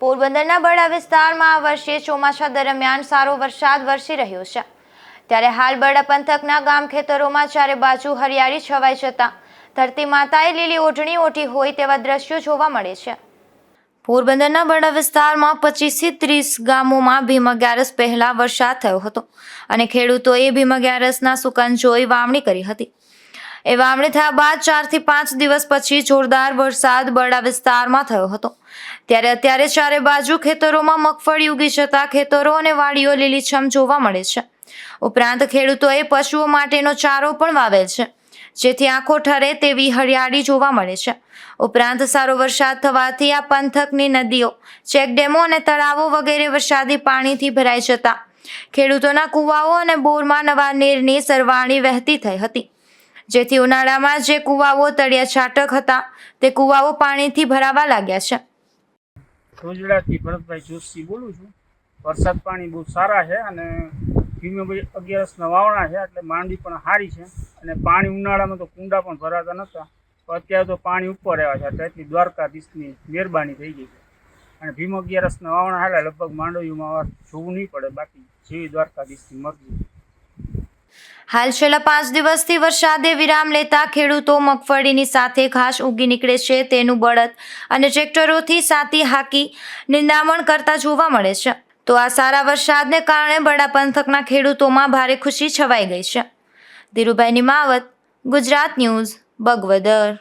પોરબંદરના બરડા વિસ્તારમાં આ વર્ષે ચોમાસા દરમિયાન સારો વરસાદ વરસી રહ્યો છે. ત્યારે હાલ બરડા પંથકના ગામ ખેતરોમાં ચારે બાજુ હરિયાળી છવાઈ જતા ધરતી માતાએ લીલી ઓઢણી ઓઢી હોય તેવા દ્રશ્યો જોવા મળે છે. પોરબંદરના બરડા વિસ્તારમાં પચીસથી ત્રીસ ગામોમાં ભીમ ગ્યારસ પહેલા વરસાદ થયો હતો અને ખેડૂતોએ ભીમગ્યારસના સુકન જોઈ વાવણી કરી હતી. એ વાવણી થયા બાદ ચારથી પાંચ દિવસ પછી જોરદાર વરસાદ બરડા વિસ્તારમાં થયો હતો. ત્યારે અત્યારે ચારે બાજુ ખેતરોમાં મગફળી ઉગી જતા ખેતરો અને વાડીઓ લીલીછમ જોવા મળે છે. ઉપરાંત ખેડૂતોએ પશુઓ માટેનો ચારો પણ વાવેલ છે, જેથી આંખો ઠરે તેવી હરિયાળી જોવા મળે છે. ઉપરાંત સારો વરસાદ થવાથી આ પંથકની નદીઓ, ચેકડેમો અને તળાવો વગેરે વરસાદી પાણીથી ભરાઈ જતા ખેડૂતોના કૂવાઓ અને બોરમાં નવા નીરની સરવાણી વહેતી થઈ હતી. જેથી ઉનાળામાં જે કૂવાઓ તળિયા છાટક હતા, તે કૂવાઓ પાણીથી ભરાવા લાગ્યા છે. ગુજરાતથી ભરતભાઈ જોશી બોલું છું. વરસાદ પાણી બહુ સારા છે અને ધીમે ભાઈ અગિયારસના વાવણા છે, એટલે માંડવી પણ સારી છે. અને પાણી ઉનાળામાં તો કુંડા પણ ભરાતા નહોતા અત્યારે તો પાણી ઉપર આવ્યા છે, એટલે એટલી દ્વારકાધીશની મહેરબાની થઈ ગઈ છે. અને ભીમ અગિયારસના વાવણા હાલે લગભગ માંડવીમાં જોવું નહીં પડે, બાકી જેવી દ્વારકાધીશની મરજી. હાલ છેલ્લા પાંચ દિવસથી વરસાદે વિરામ લેતા ખેડૂતો મગફળીની સાથે ઘાસ ઉગી નીકળે છે, તેનું બળદ અને ટ્રેક્ટરોથી સાતી હાકી નિંદામણ કરતા જોવા મળે છે. તો આ સારા વરસાદને કારણે બડા પંથકના ખેડૂતોમાં ભારે ખુશી છવાઈ ગઈ છે. ધીરુભાઈ નિમાવત, ગુજરાત ન્યૂઝ, બગવદર.